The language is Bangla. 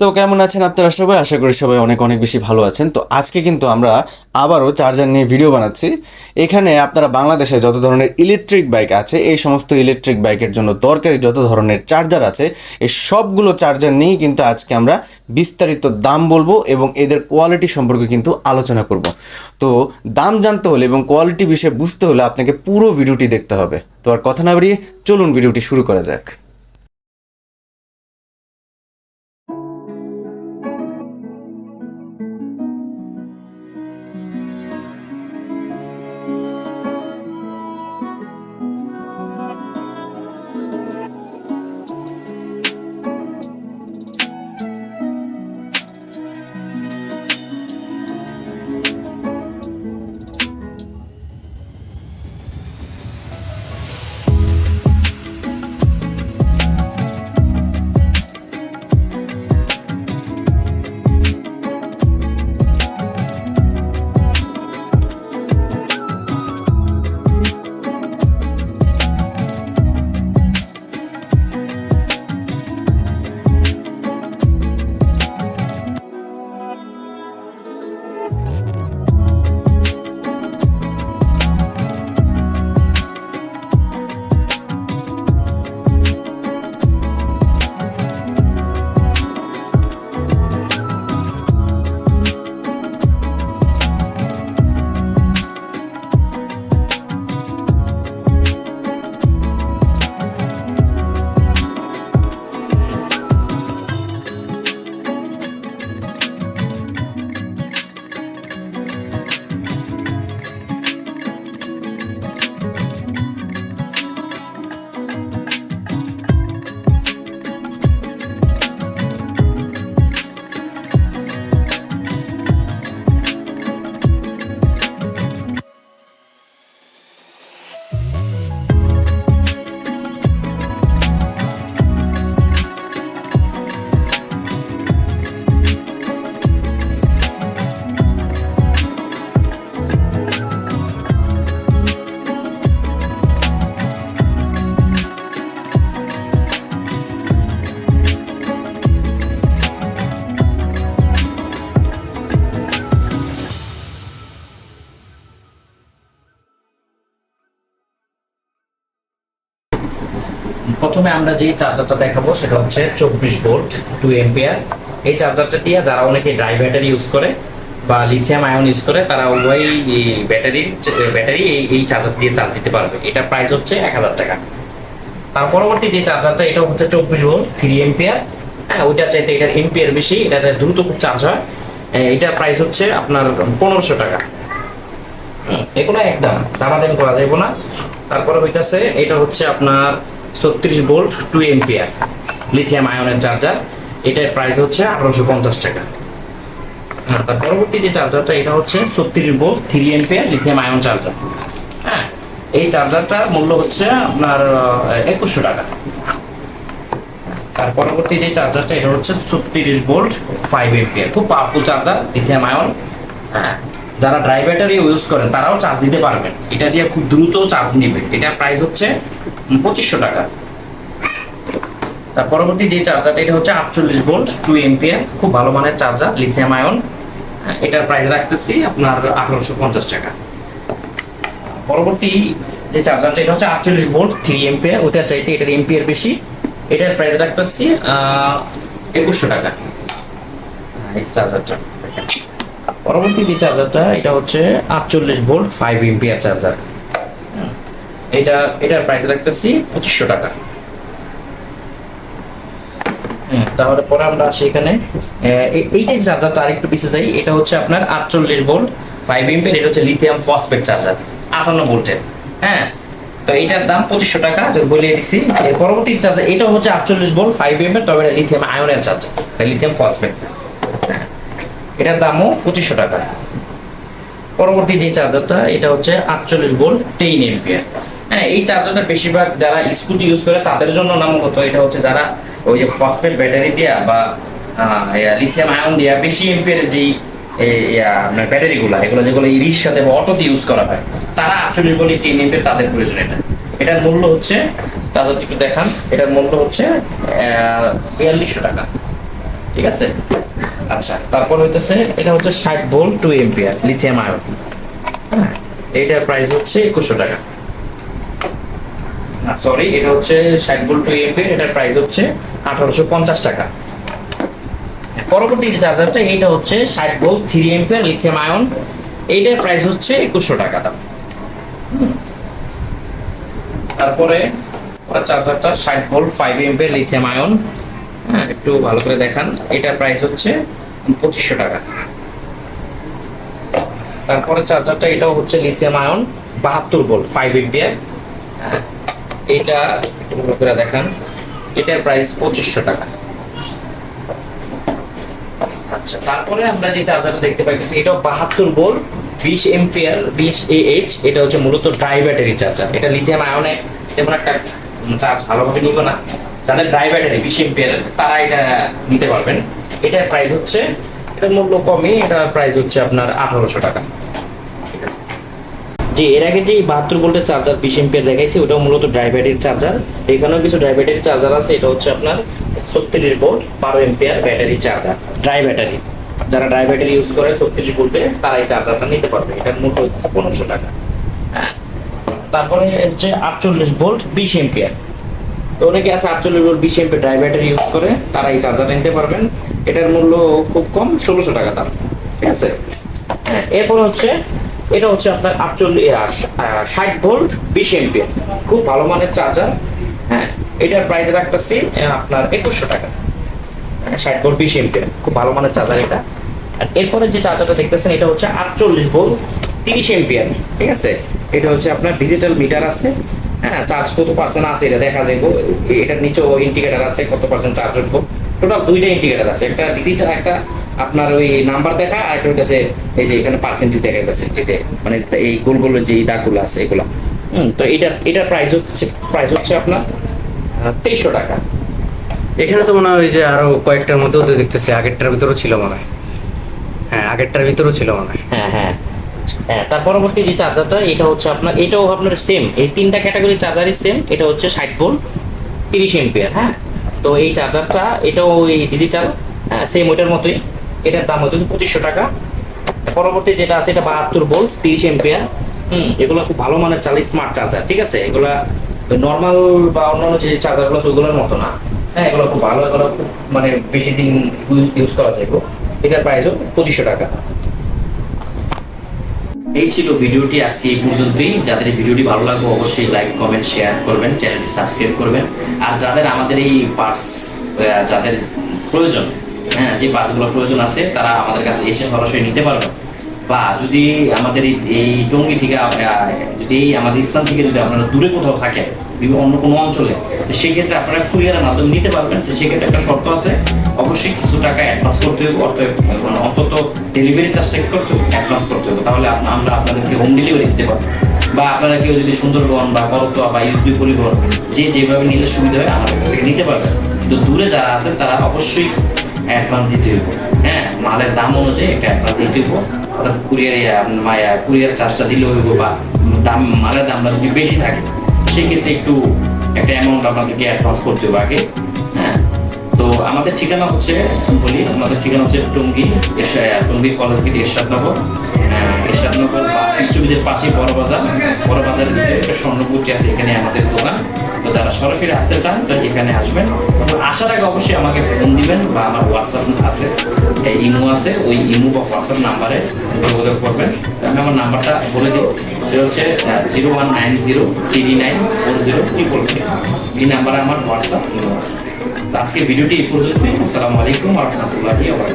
তো কেমন আছেন আপনারা সবাই? আশা করি সবাই অনেক অনেক বেশি ভালো আছেন। তো আজকে কিন্তু আমরা আবারও চার্জার নিয়ে ভিডিও বানাচ্ছি। এখানে আপনারা বাংলাদেশে যত ধরনের ইলেকট্রিক বাইক আছে, এই সমস্ত ইলেকট্রিক বাইকের জন্য দরকারি যত ধরনের চার্জার আছে, এই সবগুলো চার্জার নিয়েই কিন্তু আজকে আমরা বিস্তারিত দাম বলব এবং এদের কোয়ালিটি সম্পর্কে কিন্তু আলোচনা করব। তো দাম জানতে হলে এবং কোয়ালিটি বিষয়ে বুঝতে হলে আপনাকে পুরো ভিডিওটি দেখতে হবে। তো আর কথা না বাড়িয়ে চলুন ভিডিওটি শুরু করা যাক। প্রথমে আমরা যে চার্জারটা দেখাবো, সেটা হচ্ছে চব্বিশ ভোল্ট টু এম্পিয়ার এই চার্জারটা দিয়ে যারা অনেকে ড্রাই ব্যাটারি ইউজ করে বা লিথিয়াম আয়ন ইউজ করে, তারা উভয়ই ব্যাটারি ব্যাটারি এই চার্জার দিয়ে চার্জ দিতে পারবে। এটা প্রাইস হচ্ছে এক হাজার টাকা। তার পরবর্তী যে চার্জারটা এটা হচ্ছে চব্বিশ ভোল্ট থ্রি এম্পিয়ার হ্যাঁ ওইটা চাইতে এটার এম্পিয়ার বেশি, এটাতে দ্রুত খুব চার্জ হয়। এটার প্রাইস হচ্ছে আপনার পনেরোশো টাকা। এগুলো একদম, দামাদামি করা যাইব না। তারপরে হইতাছে, এটা হচ্ছে আপনার ছত্রিশ ভোল্ট টু এম্পিয়ার লিথিয়াম আয়নের চার্জার এটার প্রাইস হচ্ছে আঠারোশো পঞ্চাশ টাকা। হ্যাঁ তার পরবর্তী যে চার্জারটা এটা হচ্ছে ছত্রিশ volt three ampere lithium ion charger হ্যাঁ এই চার্জারটার মূল্য হচ্ছে আপনার একুশশো টাকা। তার পরবর্তী যে চার্জারটা এটা হচ্ছে ছত্রিশ ভোল্ট ফাইভ এম্পিয়ার খুব পাওয়ারফুল চার্জার লিথিয়াম আয়ন হ্যাঁ যারা ড্রাই ব্যাটারি ইউজ করেন, তারাও চার্জ দিতে পারবেন। এটা দিয়ে খুব দ্রুত চার্জ নেবে। এটা প্রাইস হচ্ছে পঁচিশশো টাকা। তার পরবর্তী যে চার্জারটা এটা হচ্ছে আটচল্লিশ ভোল্ট টু এম্পিয়ার খুব ভালো মানের চার্জার লিথিয়াম আয়ন এটার প্রাইস রাখতেছি আপনার আঠারোশো পঞ্চাশ টাকা। পরবর্তী যে চার্জারটা এটা হচ্ছে আটচল্লিশ ভোল্ট থ্রি এম্পিয়ার ওটার চাইতে এটার এম্পিয়ার বেশি। এটার প্রাইস রাখতেছি একুশশো টাকা। চার্জারটা পরবর্তী যে চার্জারটা এটা হচ্ছে আটচল্লিশ ভোল্ট ফাইভ এম্পিয়ার চার্জার এটা এটার প্রাইস রাখতেছি পঁচিশশো টাকা। হ্যাঁ, তাহলে পরে আমরা আসি এখানে। এই- যে চার্জারটা আরেকটু পিছিয়ে যাই এটা হচ্ছে আপনার আটচল্লিশ ভোল্ট ফাইভ এম্পিয়ার এটা হচ্ছে লিথিয়াম ফসফেট চার্জার আটান্ন ভোল্টের হ্যাঁ তো এটার দাম পঁচিশশো টাকা বলিয়ে দিছি। পরবর্তী চার্জার এটা হচ্ছে আটচল্লিশ ভোল্ট ফাইভ এম্পিয়ার তবে এটা লিথিয়াম আয়নের চার্জার লিথিয়াম ফসফেট এটার দামও পঁচিশশো টাকা। পরবর্তী যে চার্জারটা এটা হচ্ছে আটচল্লিশ ভোল্ট টেন এম্পিয়ার হ্যাঁ এই চার্জারটা বেশিরভাগ যারা স্কুটি ইউজ করে তাদের জন্য নামগত এটা হচ্ছে যারা ওই যে ফসফেট ব্যাটারি দেয়া বা লিথিয়াম আয়ন দেয়া বেশি এম্পিয়ার যেই ব্যাটারি গুলা, এগুলো যেগুলো ইরির সাথে বা অটোতে ইউজ করা হয়, তারা আটচল্লিশ ভোল্ট টেন এম্পিয়ার তাদের প্রয়োজন এটা। এটার মূল্য হচ্ছে, চার্জারটি একটু দেখান, এটার মূল্য হচ্ছে বিয়াল্লিশশো টাকা। ঠিক আছে? আচ্ছা তারপর হইতেছে, এটা হচ্ছে ষাট volt two ampere lithium ion হ্যাঁ এটার প্রাইস হচ্ছে একুশশো টাকা। সরি এটা হচ্ছে ষাট ভোল্ট টু এম্পিয়ার এটার প্রাইস হচ্ছে আঠারোশো পঞ্চাশ টাকা। পরবর্তী যে চার্জারটা এইটা হচ্ছে ষাট volt three ampere lithium ion এইটার প্রাইস হচ্ছে একুশশো টাকা দাম। তারপরে চার্জারটা ষাট volt five ampere lithium ion হ্যাঁ একটু ভালো করে দেখান, এটার প্রাইস হচ্ছে পঁচিশশো টাকা। তারপরে চার্জারটা এটাও হচ্ছে লিথিয়াম আয়ন বাহাত্তর ভোল্ট ফাইভ এম্পিয়ার এটা একটু দেখান। এটার প্রাইস পঁচিশশো টাকা। আচ্ছা তারপরে আমরা যে চার্জারটা দেখতে পাইতেছি, এটাও বাহাত্তর ভোল্ট বিশ এম্পিয়ার বিশ এইচ এটা হচ্ছে মূলত ড্রাই ব্যাটারি চার্জার এটা লিথিয়াম আয়নে তেমন একটা চার্জ ভালোভাবে নিব না। যাদের ড্রাই ব্যাটারি বিশ এম্পিয়ার তারা এটা নিতে পারবেন। এটার প্রাইস হচ্ছে, এটার মূল্য কমই, এটার প্রাইস হচ্ছে আপনার আঠারোশো টাকা। যে এর আগে যে বাহাত্তর ভোল্টের চার্জার বিশ এম্পিয়ার দেখাইছি, ওটাও মূলত ড্রাই ব্যাটারির চার্জার এখানেও কিছু ড্রাই ব্যাটারির চার্জার আছে, এটা হচ্ছে আপনার ছত্রিশ ভোল্ট বারো ampere battery charger dry battery যারা ড্রাই ব্যাটারি ইউজ করে, ছত্রিশ ভোল্টে তারাই চার্জারটা নিতে পারবে। এটার মূল্য হচ্ছে পনেরোশো টাকা। হ্যাঁ? তারপরে হচ্ছে আটচল্লিশ ভোল্ট বিশ এম্পিয়ার তো অনেকে আছে আটচল্লিশ ভোল্ট বিশ এম্পিয়ার ড্রাই ব্যাটারি ইউজ করে তারা এই চার্জারটা নিতে পারবেন। এটার মূল্য খুব কম, ষোলোশো টাকা দাম। ঠিক আছে? হ্যাঁ এরপর হচ্ছে এটা হচ্ছে আপনার আটচল্লিশ ষাট ভোল্ট, বিশ এম্পিয়ার। খুব ভালো মানের চার্জার হ্যাঁ এটার প্রাইস রাখতেছি আপনার একুশশো টাকা। ষাট ভোল্ট, বিশ এম্পিয়ার। খুব ভালো মানের চার্জার এটা। আর এরপরে যে চার্জারটা দেখতেছেন, এটা হচ্ছে আটচল্লিশ ভোল্ট, তিরিশ এম্পিয়ার। ঠিক আছে? এটা হচ্ছে আপনার ডিজিটাল মিটার আছে। হ্যাঁ চার্জ কত পার্সেন্ট আছে এটা দেখা যাব এটার নিচেও ইন্ডিকেটার আছে কত পার্সেন্ট চার্জ উঠবো টোটাল দুইটা ইন্ডিকেটার আছে। একটা ডিজিটাল একটা আপনার ওই নাম্বার দেখা আর একটা হইতেছে এই যে এখানে পার্সেন্টেজ দেখা যাচ্ছে এই যে মানে এই গোলগুলো যে দাগগুলো আছে এগুলো। হুম তো এটা এটার প্রাইস হচ্ছে প্রাইস হচ্ছে আপনার তেইশশো টাকা। এখানে তো মনে হয় যে আরও কয়েকটার মধ্যেও তো দেখতেছি আগেরটার ভিতরেও ছিল মনে হয়। হ্যাঁ আগেরটার ভিতরেও ছিল মনে হয়। হ্যাঁ হ্যাঁ। হ্যাঁ তার পরবর্তী যে চার্জারটা এটা হচ্ছে আপনার এটাও আপনার সেম এই তিনটা ক্যাটাগরি চার্জারই সেম এটা হচ্ছে ষাট ভোল্ট তিরিশ এম্পিয়ার হ্যাঁ? তো এই চার্জারটা এটাও ওই ডিজিটাল হ্যাঁ সেম ওইটার মতোই। এটার দাম হচ্ছে পঁচিশশো টাকা। পরবর্তী যেটা আছে, এটা বাহাত্তর ভোল্ট তিরিশ এম্পিয়ার হুম, এগুলো খুব ভালো মানের চালে স্মার্ট চার্জার ঠিক আছে? এগুলা নর্মাল বা অন্যান্য যে চার্জারগুলো আছে, ওগুলোর মতো না। হ্যাঁ এগুলো খুব ভালো, এগুলো খুব মানে বেশি দিন ইউজ করা যায় এগুলো এটার প্রাইস পঁচিশশো টাকা। এই ছিল ভিডিওটি আজকে এই পর্যন্তই। যাদের ভিডিওটি ভালো লাগবে, অবশ্যই লাইক কমেন্ট শেয়ার করবেন, চ্যানেলটি সাবস্ক্রাইব করবেন। আর যাদের আমাদের এই পার্স যাদের প্রয়োজন হ্যাঁ যে পার্সগুলো প্রয়োজন আছে, তারা আমাদের কাছে এসে সরাসরি নিতে পারবেন বা যদি আমাদের এই টঙ্গি থেকে যদি আমাদের স্থান থেকে যদি আপনারা দূরে কোথাও থাকেন অন্য কোনো অঞ্চলে, তো সেক্ষেত্রে আপনারা কুরিয়ারের মাধ্যমে নিতে পারবেন। তো সেক্ষেত্রে একটা শর্ত আছে, অবশ্যই কিছু টাকা অ্যাডভান্স করতে হবে অর্থাৎ মানে অন্তত ডেলিভারি চার্জটা করতে হবে অ্যাডভান্স করতে হবে তাহলে আমরা আপনাদেরকে হোম ডেলিভারি দিতে পারব। বা আপনারা কেউ যদি সুন্দরবন বা করতোয়া বা ইউসবি পরিবহন, যে যেভাবে নিলে সুবিধা হয়, আমাদের কাছ থেকে নিতে পারবেন। কিন্তু দূরে যারা আছেন, তারা অবশ্যই অ্যাডভান্স দিতে হইব। হ্যাঁ মালের দাম অনুযায়ী একটা অ্যাডভান্স দিব। অর্থাৎ মায়া কুরিয়ার চার্জটা দিলে হইব বা দাম মালের দামটা যদি বেশি থাকে সেক্ষেত্রে একটু একটা অ্যামাউন্ট আপনাদেরকে অ্যাডভান্স করতে হবে আগে হ্যাঁ। তো আমাদের ঠিকানা হচ্ছে বলি আমাদের ঠিকানা হচ্ছে টঙ্গি টঙ্গি কলেজ গেট এরশাদনগর আহ, এরশাদনগর বাস স্টপেজের পাশে বড় বাজার। বড় বাজারের ভিতরে একটা স্বর্ণপুরটি আছে এখানে আমাদের দোকান। তো যারা সরাসরি আসতে চান, তো এখানে আসবেন। আসার আগে অবশ্যই আমাকে ফোন দিবেন বা আমার হোয়াটসঅ্যাপ আছে। ইমো আছে, ওই ইমো বা হোয়াটসঅ্যাপ নাম্বারে যোগাযোগ করবেন। আমি আমার নাম্বারটা বলে দিই। এটা হচ্ছে zero one nine zero three nine four zero triple three এই নাম্বারে আমার হোয়াটসঅ্যাপ ইমো আছে। আজকে ভিডিওটি এই পর্যন্তই। আসসালামু আলাইকুম রহমতুল্লাহি ওয়া